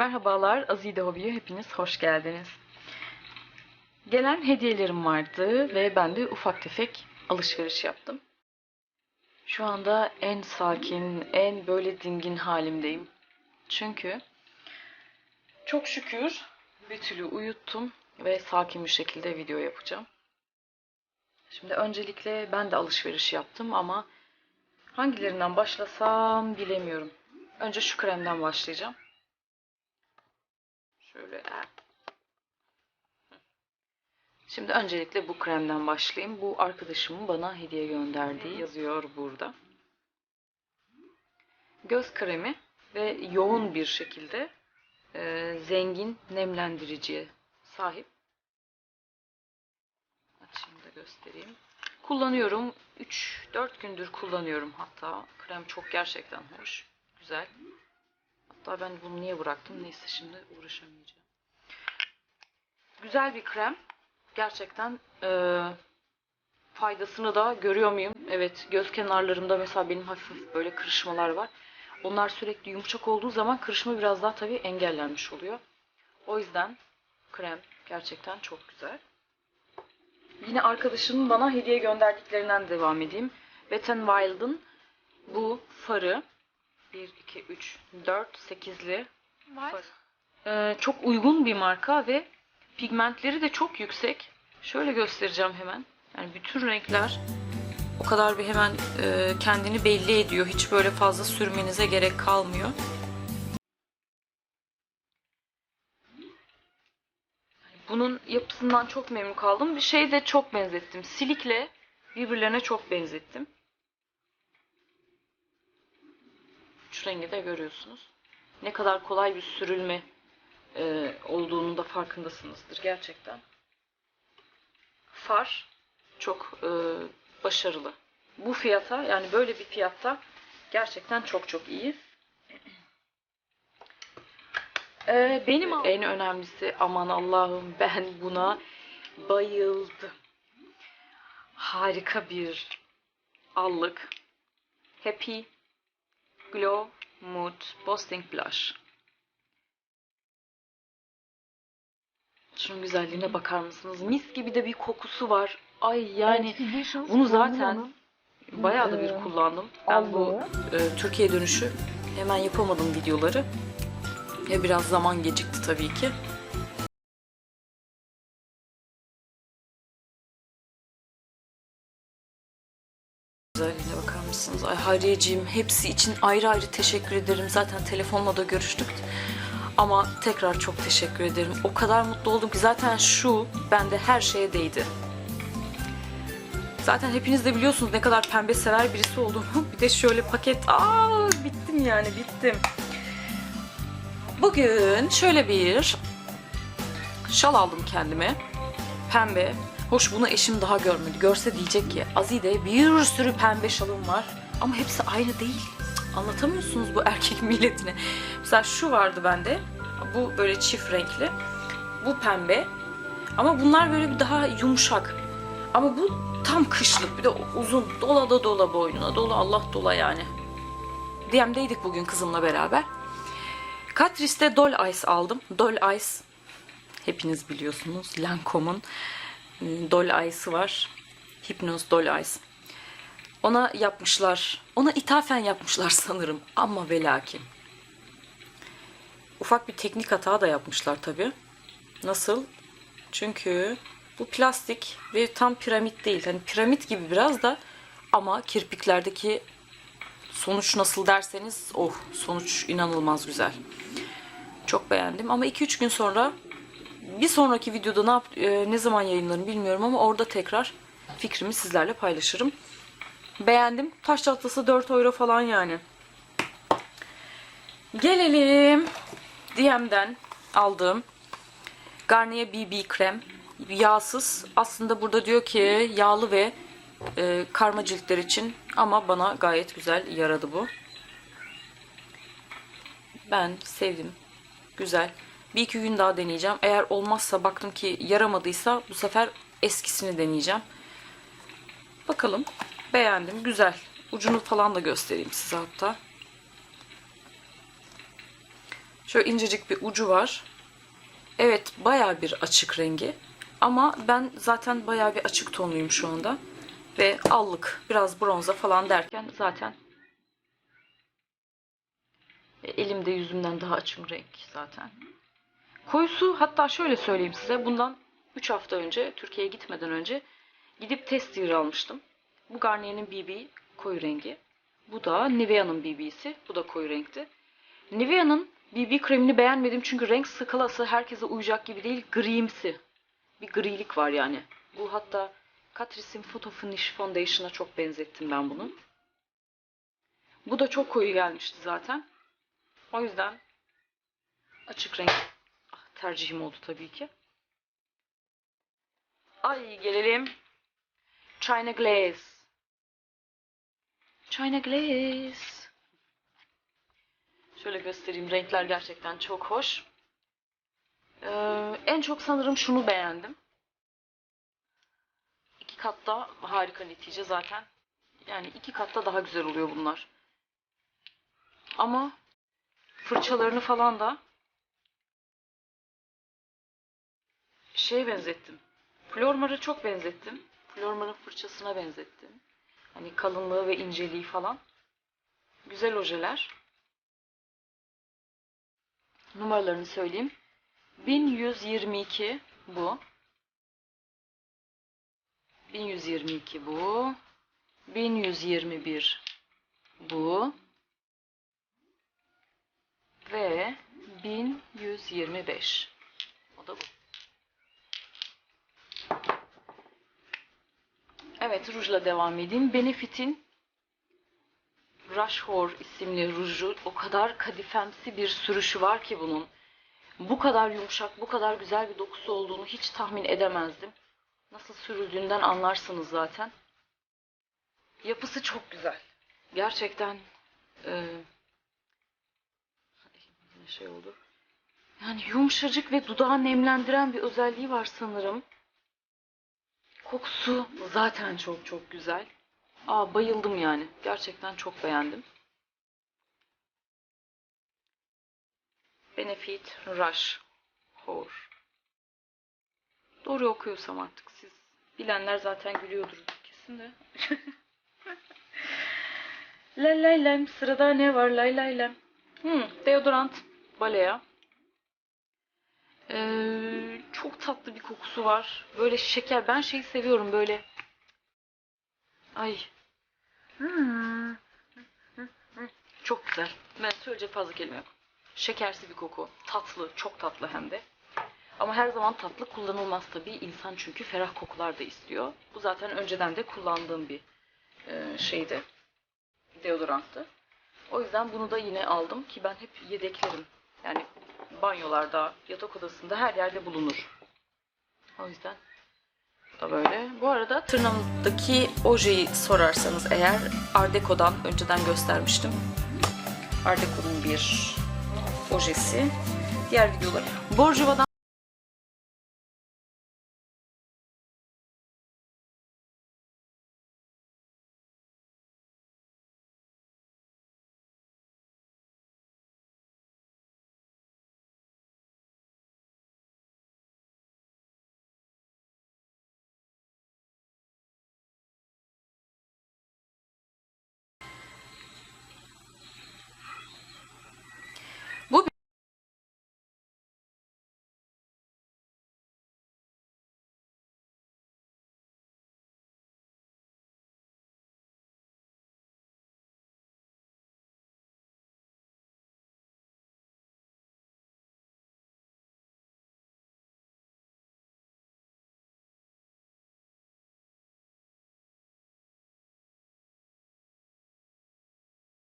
Merhabalar, Azide Hobi'ye hepiniz hoş geldiniz. Gelen hediyelerim vardı ve ben de ufak tefek alışveriş yaptım. Şu anda en sakin, en böyle dingin halimdeyim. Çünkü çok şükür Betül'ü uyuttum ve sakin bir şekilde video yapacağım. Şimdi öncelikle ben de alışveriş yaptım ama hangilerinden başlasam bilemiyorum. Önce şu kremden başlayacağım. Şöyle. Şimdi öncelikle bu kremden başlayayım. Bu arkadaşımın bana hediye gönderdiği yazıyor burada. Göz kremi ve yoğun bir şekilde e, zengin nemlendiriciye sahip. Açayım da göstereyim. Kullanıyorum. 3-4 gündür kullanıyorum hatta. Krem çok gerçekten hoş. Güzel. Hatta ben bunu niye bıraktım? Neyse şimdi uğraşamayacağım. Güzel bir krem. Gerçekten e, faydasını da görüyor muyum? Evet göz kenarlarımda mesela benim hafif böyle kırışmalar var. Onlar sürekli yumuşak olduğu zaman kırışma biraz daha tabii engellenmiş oluyor. O yüzden krem gerçekten çok güzel. Yine arkadaşımın bana hediye gönderdiklerinden devam edeyim. Wet n Wild'ın bu farı 1, 2, 3, 4, 8'li far. Ee, çok uygun bir marka ve pigmentleri de çok yüksek. Şöyle göstereceğim hemen. Yani bütün renkler o kadar bir hemen e, kendini belli ediyor. Hiç böyle fazla sürmenize gerek kalmıyor. Bunun yapısından çok memnun kaldım. Bir şey de çok benzettim. Silikle birbirlerine çok benzettim. Rengi de görüyorsunuz. Ne kadar kolay bir sürülme e, olduğunu da farkındasınızdır gerçekten. Far çok e, başarılı. Bu fiyata yani böyle bir fiyatta gerçekten çok çok iyi. E, benim en önemlisi aman Allah'ım ben buna bayıldım. Harika bir allık. Happy Glow Mood Boosting Blush. Şunun güzelliğine bakar mısınız? Mis gibi de bir kokusu var. Ay yani bunu zaten bayağı da bir Ee, kullandım. Ben bu e, Türkiye dönüşü hemen yapamadım videoları. Ya biraz zaman gecikti tabii ki. Güzelliğine bakar mısınız? Ay Hayriyeciğim hepsi için ayrı ayrı teşekkür ederim. Zaten telefonla da görüştük. Ama tekrar çok teşekkür ederim. O kadar mutlu oldum ki zaten şu bende her şeye değdi. Zaten hepiniz de biliyorsunuz ne kadar pembe sever birisi olduğumu. Bir de şöyle paket. Aa bittim yani bittim. Bugün şöyle bir şal aldım kendime. Pembe. Hoş bunu eşim daha görmedi. Görse diyecek ki Azide bir sürü pembe şalım var. Ama hepsi aynı değil. Anlatamıyorsunuz bu erkek milletine. Mesela şu vardı bende. Bu böyle çift renkli. Bu pembe. Ama bunlar böyle bir daha yumuşak. Ama bu tam kışlık. Bir de uzun. Dola da dola boynuna. Dola Allah dola yani. DM'deydik bugün kızımla beraber. Catrice'de Doll Ice aldım. Doll Ice hepiniz biliyorsunuz. Lancome'un ım, Doll Ice'ı var. Hypnose Doll Ice. Ona yapmışlar. Ona ithafen yapmışlar sanırım. Ama ve lakin. Ufak bir teknik hata da yapmışlar tabii. Nasıl? Çünkü bu plastik ve tam piramit değil. Hani piramit gibi biraz da ama kirpiklerdeki sonuç nasıl derseniz oh sonuç inanılmaz güzel. Çok beğendim ama 2-3 gün sonra bir sonraki videoda ne, yap, e, ne zaman yayınlarım bilmiyorum ama orada tekrar fikrimi sizlerle paylaşırım. Beğendim. Taş çatlası 4 euro falan yani. Gelelim DM'den aldığım Garnier BB krem. Yağsız. Aslında burada diyor ki yağlı ve e, karma ciltler için ama bana gayet güzel yaradı bu. Ben sevdim. Güzel. Bir iki gün daha deneyeceğim. Eğer olmazsa baktım ki yaramadıysa bu sefer eskisini deneyeceğim. Bakalım. Beğendim. Güzel. Ucunu falan da göstereyim size hatta. Şöyle incecik bir ucu var. Evet bayağı bir açık rengi. Ama ben zaten bayağı bir açık tonluyum şu anda. Ve allık biraz bronza falan derken zaten elimde yüzümden daha açım renk zaten. Koyusu hatta şöyle söyleyeyim size. Bundan 3 hafta önce Türkiye'ye gitmeden önce gidip test yeri almıştım. Bu Garnier'in BB koyu rengi. Bu da Nivea'nın BB'si. Bu da koyu renkti. Nivea'nın BB kremini beğenmedim çünkü renk skalası herkese uyacak gibi değil. Grimsi. Bir grilik var yani. Bu hatta Catrice'in Photo Finish Foundation'a çok benzettim ben bunu. Bu da çok koyu gelmişti zaten. O yüzden açık renk tercihim oldu tabii ki. Ay gelelim. China Glaze. China Glaze. Şöyle göstereyim. Renkler gerçekten çok hoş. Ee, en çok sanırım şunu beğendim. İki katta harika netice zaten. Yani iki katta daha güzel oluyor bunlar. Ama fırçalarını falan da şeye benzettim. Flormar'a çok benzettim. Flormar'ın fırçasına benzettim. Hani kalınlığı ve inceliği falan. Güzel ojeler. Numaralarını söyleyeyim. 1122 bu. 1122 bu. 1121 bu. Ve 1125. O da bu. Evet rujla devam edeyim. Benefit'in Rush Hour isimli ruju o kadar kadifemsi bir sürüşü var ki bunun. Bu kadar yumuşak, bu kadar güzel bir dokusu olduğunu hiç tahmin edemezdim. Nasıl sürüldüğünden anlarsınız zaten. Yapısı çok güzel. Gerçekten e, şey oldu. Yani yumuşacık ve dudağı nemlendiren bir özelliği var sanırım. Kokusu zaten çok çok güzel. Aa bayıldım yani. Gerçekten çok beğendim. Benefit Rush Hour. Doğru okuyorsam artık siz. Bilenler zaten gülüyordur kesin de. lay lay lay. Sırada ne var? Lay lay lay. Hmm, deodorant. Balea. Ee, çok tatlı bir kokusu var. Böyle şeker. Ben şeyi seviyorum böyle. Ay. Çok güzel. Ben söyleyecek fazla kelime yok. Şekersi bir koku. Tatlı. Çok tatlı hem de. Ama her zaman tatlı kullanılmaz tabii. İnsan çünkü ferah kokular da istiyor. Bu zaten önceden de kullandığım bir e, şeydi. Deodoranttı. O yüzden bunu da yine aldım ki ben hep yedeklerim. Yani banyolarda, yatak odasında her yerde bulunur. O yüzden da böyle. Bu arada tırnağımdaki ojeyi sorarsanız eğer Art Deco'dan önceden göstermiştim. Art Deco'nun bir ojesi. Diğer videoları. Borjuva'dan